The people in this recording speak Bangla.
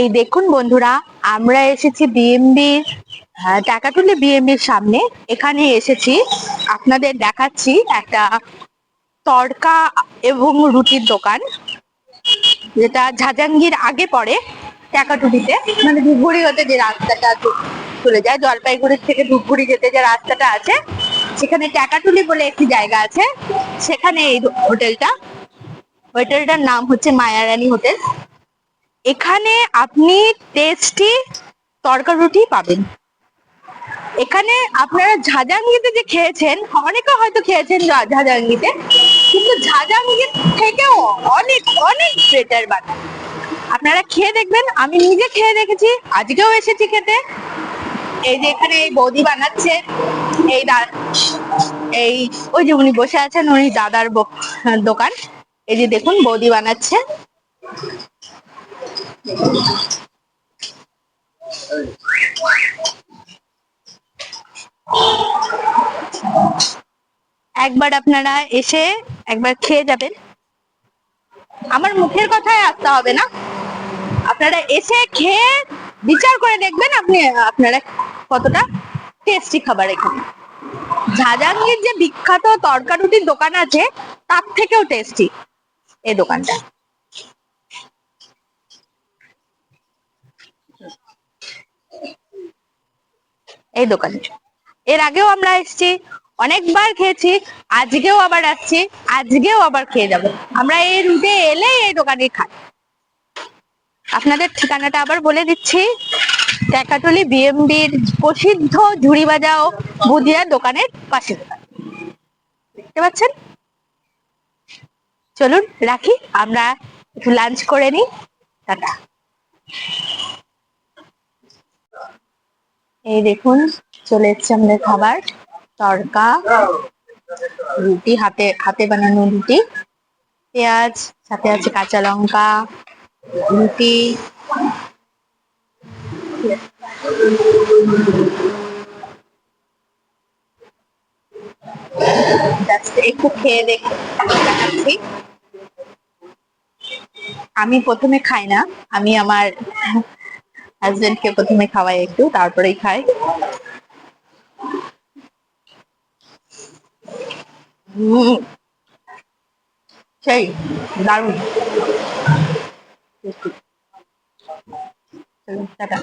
এই দেখুন বন্ধুরা, আমরা এসেছি বিএমবির টাকাটুলি বিএমবির সামনে। এখানে এসেছি, আপনাদের দেখাচ্ছি একটা তড়কা এবং রুটির দোকান, যেটা ঝাজাঙ্গির আগে পড়ে টাকাটুলিতে। মানে ধূপগুড়ি হতে যে রাস্তাটা চলে যায়, জলপাইগুড়ির থেকে ধূপগুড়ি যেতে যে রাস্তাটা আছে, সেখানে টাকাটুলি বলে একটি জায়গা আছে। সেখানে এই হোটেলটা, হোটেলটার নাম হচ্ছে মায়ারানী হোটেল। এখানে আপনি টেস্টি তরকা রুটি পাবেন। এখানে আপনারা ঝাঁঝাঙ্গিতে যে খেয়েছেন, অনেকে হয়তো খেয়েছেন ঝাঁঝাঙ্গিতে, কিন্তু ঝাঁঝাঙ্গির থেকেও অনেক অনেক বেটার বানায়। আপনারা খেয়ে দেখবেন, আমি নিজে খেয়ে দেখেছি, আজকেও এসেছি খেতে। এই যে এখানে এই বৌদি বানাচ্ছে, এই এই, ওই যে উনি বসে আছেন, উনি দাদার দোকান। এই যে দেখুন, বৌদি বানাচ্ছে। একবার আপনারা এসে একবার খেয়ে যাবেন। আমার মুখের কথায় আসতে হবে না। আপনারা এসে খেয়ে বিচার করে দেখবেন আপনি, আপনারা কতটা টেস্টি খাবার এখানে। ঝাঁঝাঙ্গির যে বিখ্যাত তরকারুটির দোকান আছে, তার থেকেও টেস্টি এই দোকানটা। এই দোকানে। এর আগেও আমরা এসেছি, অনেকবার খেয়েছি, আজকেও আবার আসছি, আজকেও আবার খেয়ে যাব। আমরা এই রুটে এলেই এই দোকানে খাই। আপনাদের ঠিকানাটা আবার বলে দিচ্ছি ট্যাকাটলি বিএমবির প্রসিদ্ধ ঝুড়ি ভাজা ও ভুজিয়া দোকানের পাশে দেখতে পাচ্ছেন? চলুন, রাখি, আমরা একটু লাঞ্চ করে নিই। টাটা। এই দেখুন, চলে এসছে আমাদের খাবার। তড়কা, রুটি, হাতে হাতে বানানো রুটি, পেঁয়াজ, সাথে আছে কাঁচা লঙ্কা, রুটি। একটু খেয়ে দেখ আমি প্রথমে খাই না, আমি আমার হাজবেন্ডকে প্রথমে খাওয়াই একটু তারপরেই খাই হুম সেই দারুণ চলুন টাটা